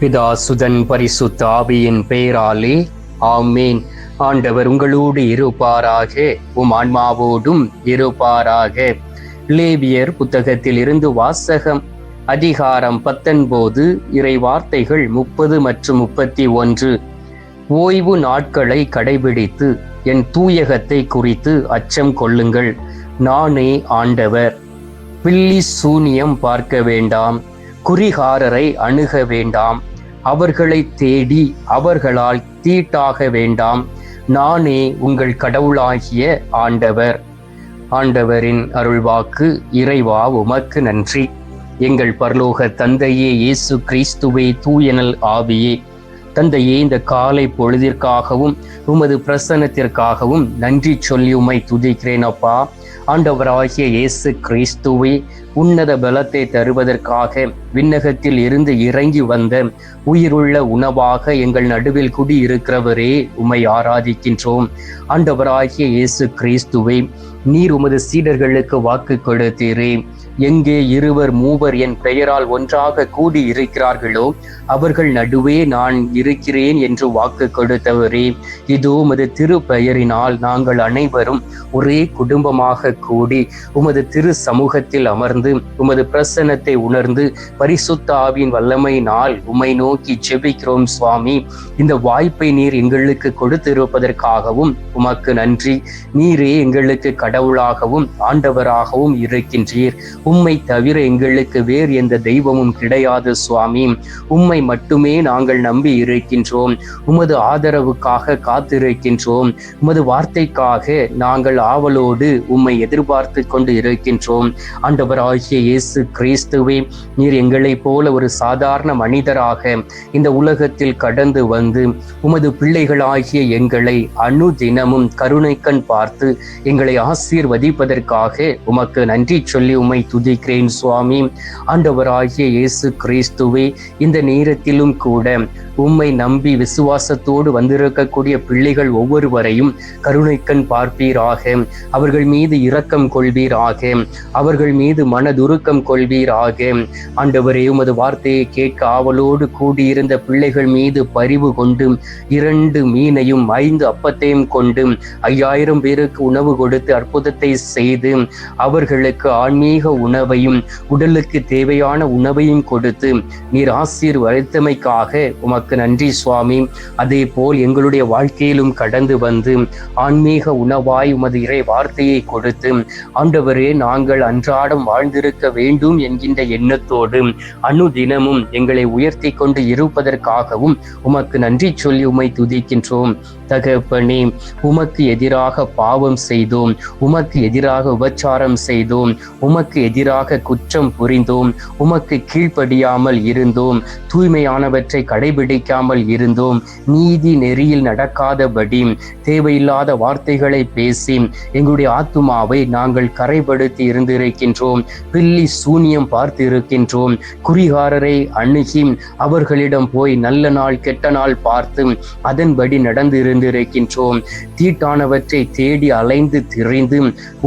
பிதா சுதன் பரிசுத்த ஆவியின் பெயராலே ஆமேன். ஆண்டவர் உங்களோடு இருப்பாராக உம் ஆன்மாவோடும் இருப்பாராக. லேவியர் புத்தகத்தில் இருந்து வாசகம் அதிகாரம் பத்தொன்பது இறை வார்த்தைகள் முப்பது மற்றும் முப்பத்தி ஒன்று. ஓய்வு நாட்களை கடைபிடித்து என் தூயகத்தை குறித்து அச்சம் கொள்ளுங்கள். நானே ஆண்டவர். பில்லி சூனியம் பார்க்க வேண்டாம் குறிகாரரை அணுக வேண்டாம். அவர்களை தேடி அவர்களால் தீட்டாக வேண்டாம். நானே உங்கள் கடவுளாகிய ஆண்டவர். ஆண்டவரின் அருள்வாக்கு இறைவா உமக்கு நன்றி. எங்கள் பரலோக தந்தையே இயேசு கிறிஸ்துவே தூயனல் ஆவியே. தந்தையே இந்த காலை பொழுதிற்காகவும் உமது பிரசன்னத்திற்காகவும் நன்றி சொல்லி உமை துதிக்கிறேன் அப்பா. ஆண்டவராகிய இயேசு கிறிஸ்துவை உன்னத பலத்தை தருவதற்காக விண்ணகத்தில் இருந்து இறங்கி வந்த உயிருள்ள உணவாக எங்கள் நடுவில் குடியிருக்கிறவரே உமை உம்மை ஆராதிக்கின்றோம். ஆண்டவராகிய இயேசு கிறிஸ்துவை நீர் உமது சீடர்களுக்கு வாக்கு கொடுத்தீரே. எங்கே இருவர் மூவர் என் பெயரால் ஒன்றாக கூடி இருக்கிறார்களோ அவர்கள் நடுவே நான் இருக்கிறேன் என்று வாக்கு கொடுத்தவரே. இதோ உமது திரு பெயரினால் நாங்கள் அனைவரும் ஒரே குடும்பமாக கூடி உமது திரு சமூகத்தில் அமர்ந்து உமது பிரசன்னத்தை உணர்ந்து பரிசுத்த ஆவியின் வல்லமையினால் உமை நோக்கி ஜெபிக்கிறோம் சுவாமி. இந்த வாய்ப்பை நீர் எங்களுக்கு கொடுத்திருப்பதற்காகவும் உமக்கு நன்றி. நீரே எங்களுக்கு கடவுளாகவும் ஆண்டவராகவும் இருக்கின்றீர். உம்மை தவிர எங்களுக்கு வேறு எந்த தெய்வமும் கிடையாது சுவாமி. உம்மை மட்டுமே நாங்கள் நம்பி இருக்கின்றோம். உமது ஆதரவுக்காக காத்திருக்கின்றோம். உமது வார்த்தைக்காக நாங்கள் ஆவலோடு உம்மை எதிர்பார்த்து கொண்டு இருக்கின்றோம். ஆண்டவராகிய இயேசு கிறிஸ்துவே நீர் எங்களைப் போல ஒரு சாதாரண மனிதராக இந்த உலகத்தில் கடந்து வந்து உமது பிள்ளைகளாகிய எங்களை அணு தினமும் கருணைக்கண் பார்த்து எங்களை ஆசீர்வதிப்பதற்காக உமக்கு நன்றி சொல்லி உம்மை துதிக்கிறேன் சுவாமி. ஆண்டவராகிய இயேசு கிறிஸ்துவே இந்த நேரத்திலும் கூட உம்மை நம்பி விசுவாசத்தோடு வந்திருக்கக்கூடிய பிள்ளைகள் ஒவ்வொருவரையும் கருணைக்கண் பார்ப்பீராக. அவர்கள் மீது இரக்கம் கொள்வீராக. அவர்கள் மீது மனதுருக்கம் கொள்வீராக. ஆண்டவரே உமது வார்த்தையை கேட்க ஆவலோடு கூடியிருந்த பிள்ளைகள் மீது பரிவு கொண்டு இரண்டு மீனையும் ஐந்து அப்பத்தையும் கொண்டு ஐயாயிரம் பேருக்கு உணவு கொடுத்து அற்புதத்தை செய்து அவர்களுக்கு ஆன்மீக உணவையும் உடலுக்கு தேவையான உணவையும் கொடுத்து நீர் ஆசீர் வரைத்தமைக்காக உமக்கு நன்றி சுவாமி. அதே போல் எங்களுடைய வாழ்க்கையிலும் கடந்து வந்து ஆன்மீக உணவாய் உமது இறை வார்த்தையை கொடுத்து ஆண்டவரே நாங்கள் அன்றாடம் வாழ்ந்திருக்க வேண்டும் என்கின்ற எண்ணத்தோடு அணு தினமும் எங்களை உயர்த்தி கொண்டு இருப்பதற்காகவும் உமக்கு நன்றி சொல்லி உமை துதிக்கின்றோம். தகப்பனே உமக்கு எதிராக பாவம் செய்தோம். உமக்கு எதிராக உபச்சாரம் செய்தோம். உமக்கு எதிராக குற்றம் புரிந்தோம். உமக்கு கீழ்ப்படியாமல் இருந்தோம். தூய்மையானவற்றை கடைபிடிக்காமல் இருந்தோம். நீதி நெறியில் நடக்காதபடி தேவையில்லாத வார்த்தைகளை பேசி எங்களுடைய ஆத்துமாவை நாங்கள் கரைப்படுத்தி இருந்திருக்கின்றோம். பில்லி சூனியம் பார்த்து இருக்கின்றோம் குறிகாரரை அணுகி அவர்களிடம் போய் நல்ல நாள் கெட்ட நாள் பார்த்து அதன்படி நடந்திருந்த இருந்திருக்கின்றோம் தீட்டானவற்றை தேடி அலைந்து திரிந்து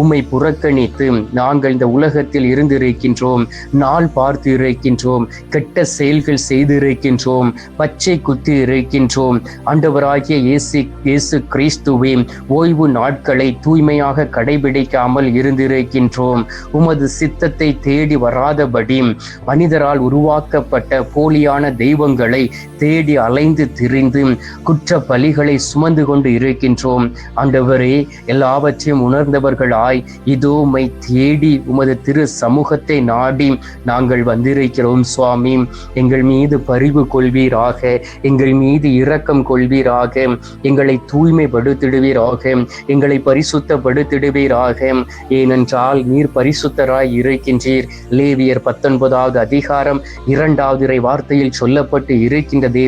உம்மை புறக்கணித்து நாங்கள் இந்த உலகத்தில் இருந்திருக்கின்றோம். நாள் பார்த்து இருக்கின்றோம் கெட்ட செயல்கள் செய்திருக்கின்றோம். பச்சை குத்தி இருக்கின்றோம். ஆண்டவராகிய இயேசு இயேசு கிறிஸ்துவே ஓய்வு நாட்களை தூய்மையாக கடைபிடிக்காமல் இருந்திருக்கின்றோம். உமது சித்தத்தை தேடி வராதபடி மனிதரால் உருவாக்கப்பட்ட போலியான தெய்வங்களை தேடி அலைந்து திரிந்து குற்ற பலிகளை சும சுமந்து கொண்டு இருக்கின்றோம். ஆண்டவரே எல்லாவற்றையும் உணர்ந்தவர்களாய் இதோ உம்மை தேடி உமது திரு சமூகத்தை நாடி நாங்கள் வந்திருக்கிறோம் சுவாமி. எங்கள் மீது பரிவு கொள்வீராக எங்கள் மீது இரக்கம் கொள்வீராக எங்களை தூய்மைப்படுத்திடுவீராக எங்களை பரிசுத்தப்படுத்திடுவீராக. ஏனென்றால் நீர் பரிசுத்தராய் இருக்கின்றீர். லேவியர் பத்தொன்பதாவது அதிகாரம் இரண்டாவது இறை வார்த்தையில் சொல்லப்பட்டு இருக்கின்றதே.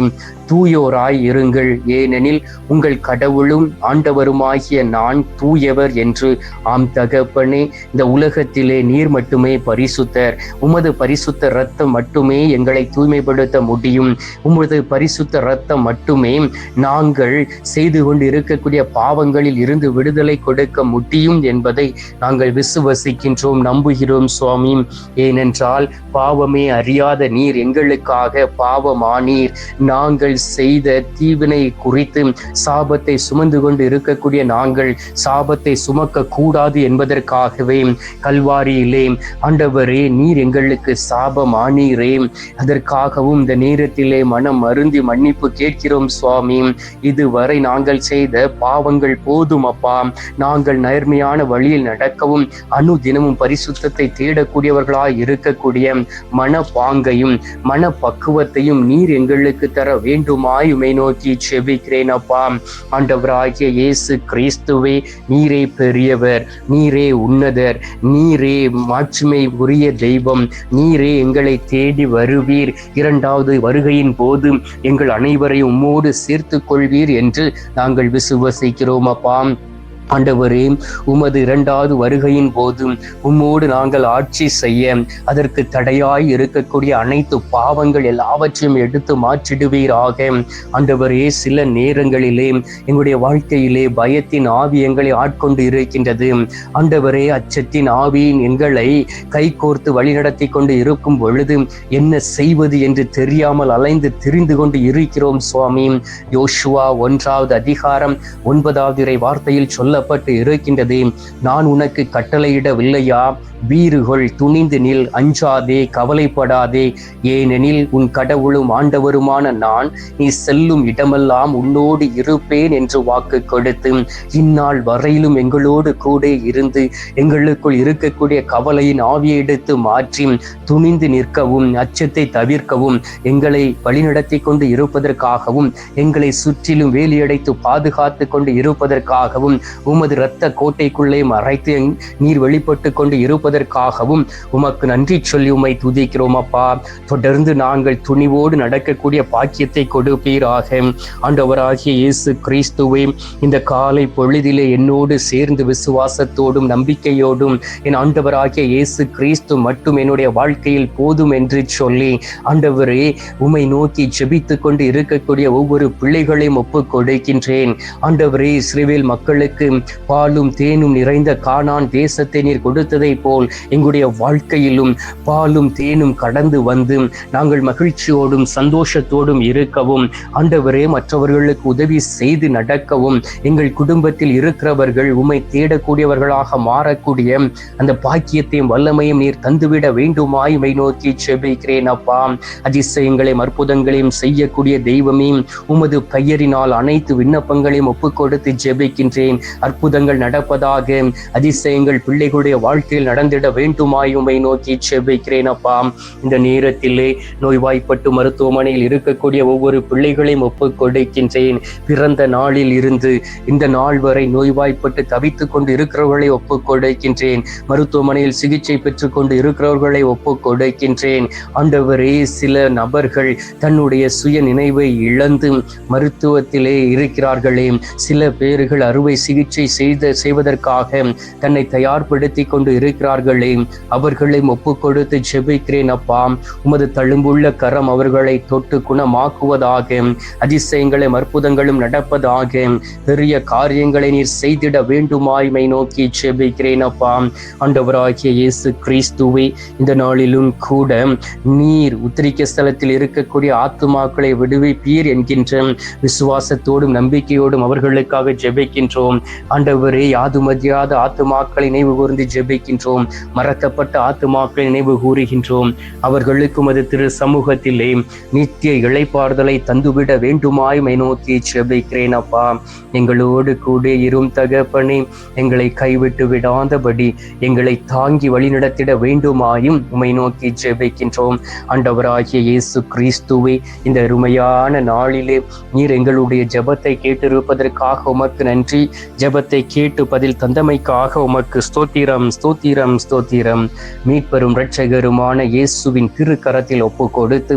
தூயோராய் இருங்கள். ஏனெனில் உங்கள் கடவுளும் ஆண்டவருமாகிய நான் தூயவர் என்று. ஆம் தகப்பனே இந்த உலகத்திலே நீர் மட்டுமே பரிசுத்தர். உமது பரிசுத்த ரத்தம் மட்டுமே எங்களை தூய்மைப்படுத்த முடியும். உமது பரிசுத்த ரத்தம் மட்டுமே நாங்கள் செய்து கொண்டு இருக்கக்கூடிய பாவங்களில் இருந்து விடுதலை கொடுக்க முடியும் என்பதை நாங்கள் விசுவசிக்கின்றோம் நம்புகிறோம் சுவாமி. ஏனென்றால் பாவமே அறியாத நீர் எங்களுக்காக பாவமானீர். நாங்கள் செய்த தீவினை குறித்து சாபத்தை சுமந்து கொண்டு இருக்கக்கூடிய நாங்கள் சாபத்தை சுமக்க கூடாது என்பதற்காகவே கல்வாரியிலே ஆண்டவரே நீர் எங்களுக்கு சாபமானீரே. அதற்காகவும் இந்த நேரத்திலே மனம் அருந்தி மன்னிப்பு கேட்கிறோம் சுவாமி. இதுவரை நாங்கள் செய்த பாவங்கள் போதும் அப்பா. நாங்கள் நேர்மையான வழியில் நடக்கவும் அணு தினமும் பரிசுத்தத்தை தேடக்கூடியவர்களாய் இருக்கக்கூடிய மனப்பாங்கையும் மனப்பக்குவத்தையும் நீர் எங்களுக்கு தர வேண்டும். மீண்டுமாய் உமை நோக்கி செபிக்கிறேன் அப்பா ஆண்டவராகிய இயேசு கிறிஸ்துவே நீரே பெரியவர் நீரே உன்னதர் நீரே மாட்சிமை உரிய தெய்வம் நீரே எங்களை தேடி வருவீர். இரண்டாவது வருகையின் போது எங்கள் அனைவரையும் உம்மோடு சேர்த்து கொள்வீர் என்று நாங்கள் விசுவசிக்கிறோம் அப்பாம் ஆண்டவரே உமது இரண்டாவது வருகையின் போதும் உம்மோடு நாங்கள் ஆட்சி செய்ய அதற்கு தடையாய் இருக்கக்கூடிய அனைத்து பாவங்கள் எல்லாவற்றையும் எடுத்து மாற்றிடுவீராக. ஆண்டவரே சில நேரங்களிலே எங்களுடைய வாழ்க்கையிலே பயத்தின் ஆவி எங்களை ஆட்கொண்டு இருக்கின்றது. ஆண்டவரே அச்சத்தின் ஆவியின் எங்களை கை கோர்த்து வழிநடத்தி கொண்டு இருக்கும் பொழுது என்ன செய்வது என்று தெரியாமல் அலைந்து திரிந்து கொண்டு இருக்கிறோம் சுவாமி. யோசுவா ஒன்றாவது அதிகாரம் ஒன்பதாவது இறை வார்த்தையில் சொல்லப்பட்டு இருக்கின்றது. நான் உனக்கு கட்டளையிடவில்லையா? வீறுகள் துணிந்து நில் அஞ்சாதே கவலைப்படாதே. ஏனெனில் உன் கடவுளும் ஆண்டவருமான நான் நீ செல்லும் இடமெல்லாம் உன்னோடு இருப்பேன் என்று வாக்கு கொடுத்து இந்நாள் வரையிலும் எங்களோடு கூட இருந்து எங்களுக்குள் இருக்கக்கூடிய கவலையின் ஆவியை எடுத்து மாற்றி துணிந்து நிற்கவும் அச்சத்தை தவிர்க்கவும் எங்களை வழிநடத்தி கொண்டு இருப்பதற்காகவும் எங்களை சுற்றிலும் வேலியடைத்து பாதுகாத்து கொண்டு இருப்பதற்காகவும் உமது இரத்த கோட்டைக்குள்ளே மறைத்து நீர் வெளிப்பட்டு கொண்டு இருப்பதற்காகவும் உமக்கு நன்றி சொல்லி உம்மை துதிக்கிறோம் அப்பா. தொடர்ந்து நாங்கள் துணிவோடு நடக்கக்கூடிய பாக்கியத்தை கொடுப்பீராக. ஆண்டவராகிய இயேசு கிறிஸ்துவை இந்த காலை பொழுதிலே என்னோடு சேர்ந்து விசுவாசத்தோடும் நம்பிக்கையோடும் என் ஆண்டவராகிய இயேசு கிறிஸ்து மட்டும் என்னுடைய வாழ்க்கையில் போதும் என்று சொல்லி ஆண்டவரே உம்மை நோக்கி ஜெபித்து கொண்டு இருக்கக்கூடிய ஒவ்வொரு பிள்ளைகளையும் ஒப்புக் கொடுக்கின்றேன். ஆண்டவரே இஸ்ரேவேல் மக்களுக்கு பாலும் தேனும் நிறைந்த காணான் தேசத்தை நீர் கொடுத்ததை போல் எங்களுடைய வாழ்க்கையிலும் பாலும் தேனும் கடந்து வந்து நாங்கள் மகிழ்ச்சியோடும் சந்தோஷத்தோடும் இருக்கவும் ஆண்டவரே மற்றவர்களுக்கு உதவி செய்து நடக்கவும் எங்கள் குடும்பத்தில் இருக்கிறவர்கள் உம்மை தேடக்கூடியவர்களாக மாறக்கூடிய அந்த பாக்கியத்தையும் வல்லமையும் நீர் தந்துவிட வேண்டுமாய் உம்மை நோக்கி செபிக்கிறேன் அப்பா. அதிசயங்களையும் அற்புதங்களையும் செய்யக்கூடிய தெய்வமே உமது பெயரினால் அனைத்து விண்ணப்பங்களையும் ஒப்புக் கொடுத்து ஜெபிக்கின்றேன். அற்புதங்கள் நடப்பதாக அதிசயங்கள் பிள்ளைகளுடைய வாழ்க்கையில் நடந்திட வேண்டுமாய் உமை நோக்கி செபிக்கிறேன் அப்பா. இந்த நேரத்திலே நோய்வாய்ப்பட்டு மருத்துவமனையில் இருக்கக்கூடிய ஒவ்வொரு பிள்ளைகளையும் ஒப்புக் கொடுக்கின்றேன் பிறந்த நாளில் இருந்து இந்த நாள் வரை நோய்வாய்ப்பட்டு தவித்துக் கொண்டு இருக்கிறவர்களை ஒப்புக் கொடுக்கின்றேன் மருத்துவமனையில் சிகிச்சை பெற்றுக் கொண்டு இருக்கிறவர்களை ஒப்புக் கொடுக்கின்றேன் ஆண்டவரே சில நபர்கள் தன்னுடைய சுய நினைவை இழந்து மருத்துவத்திலே இருக்கிறார்களே. சில பேர்கள் அறுவை சிகிச்சை செய்த செய்வதற்காக தன்னை தயார்படுத்தி கொண்டு இருக்கிறார்களே. அவர்களை ஒப்பு கொடுத்து ஜெபிக்கிறேன் அப்பா. உமது தழும்புள்ள கரம் அவர்களை தொட்டு குணமாக்குவதாக அதிசயங்களும் அற்புதங்களும் நடப்பதாக பெரிய காரியங்களை நீர் செய்திட வேண்டுமாய்மை நோக்கி ஜெபிக்கிறேன் அப்பா. ஆண்டவராகிய இயேசு கிறிஸ்துவை இந்த நாளிலும் கூட நீர் உத்திரிக்க ஸ்தலத்தில் இருக்கக்கூடிய ஆத்துமாக்களை விடுவிப்பீர் என்கின்ற விசுவாசத்தோடும் நம்பிக்கையோடும் அவர்களுக்காக ஜெபிக்கின்றோம். ஆண்டவரே யாது மதியாத ஆத்துமாக்களை நினைவு கூர்ந்து ஜெபிக்கின்றோம். மறக்கப்பட்ட ஆத்துமாக்களை நினைவு கூறுகின்றோம் அவர்களுக்கும் அது திரு சமூகத்திலே நித்திய இழைப்பாறுதலை தந்துவிட வேண்டுமாய்மை நோக்கி ஜெபிக்கிறேன் அப்பா. எங்களோடு கூட இரும் தகப்பனே எங்களை கைவிட்டு விடாதபடி எங்களை தாங்கி வழிநடத்திட வேண்டுமாயும் உமை நோக்கி ஜெபிக்கின்றோம். ஆண்டவராகிய இயேசு கிறிஸ்துவே இந்த அருமையான நாளிலே நீர் எங்களுடைய ஜெபத்தை கேட்டிருப்பதற்காக உமக்கு நன்றி. ஜெபத்தை கேட்டு பதில் தந்தமைக்காக உமக்கு ஸ்தோத்திரம் ஸ்தோத்திரம் ஸ்தோத்திரம். மீட்பெரும் இரட்சகருமான இயேசுவின் திருக்கரத்தில் ஒப்பு கொடுத்து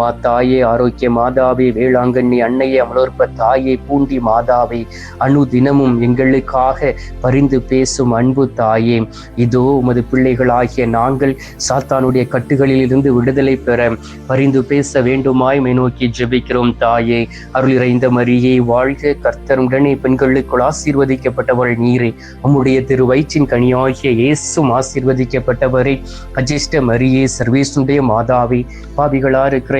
தாயே ஆரோக்கிய மாதாவே வேளாங்கண்ணி அன்னையே அமலோற்ப தாயே பூண்டி மாதாவே அணு தினமும் எங்களுக்காக பரிந்து பேசும் அன்பு தாயே. இதோ உமது பிள்ளைகளாகிய நாங்கள் சாத்தானுடைய கட்டுகளில் இருந்து விடுதலை பெற பரிந்து பேச வேண்டுமாய் நோக்கி ஜெபிக்கிறோம் தாயே. அருள் இறைந்த மரியை வாழ்க கர்த்தருடனே பெண்களுக்குள் ஆசீர்வதிக்கப்பட்டவள் நீரே. உம்முடைய திரு வயிற்றின் கனியாகிய இயேசும் ஆசீர்வதிக்கப்பட்டவரே. அஜிஷ்ட மரியே சர்வேசுடைய மாதாவே. பாவிகளா இருக்கிற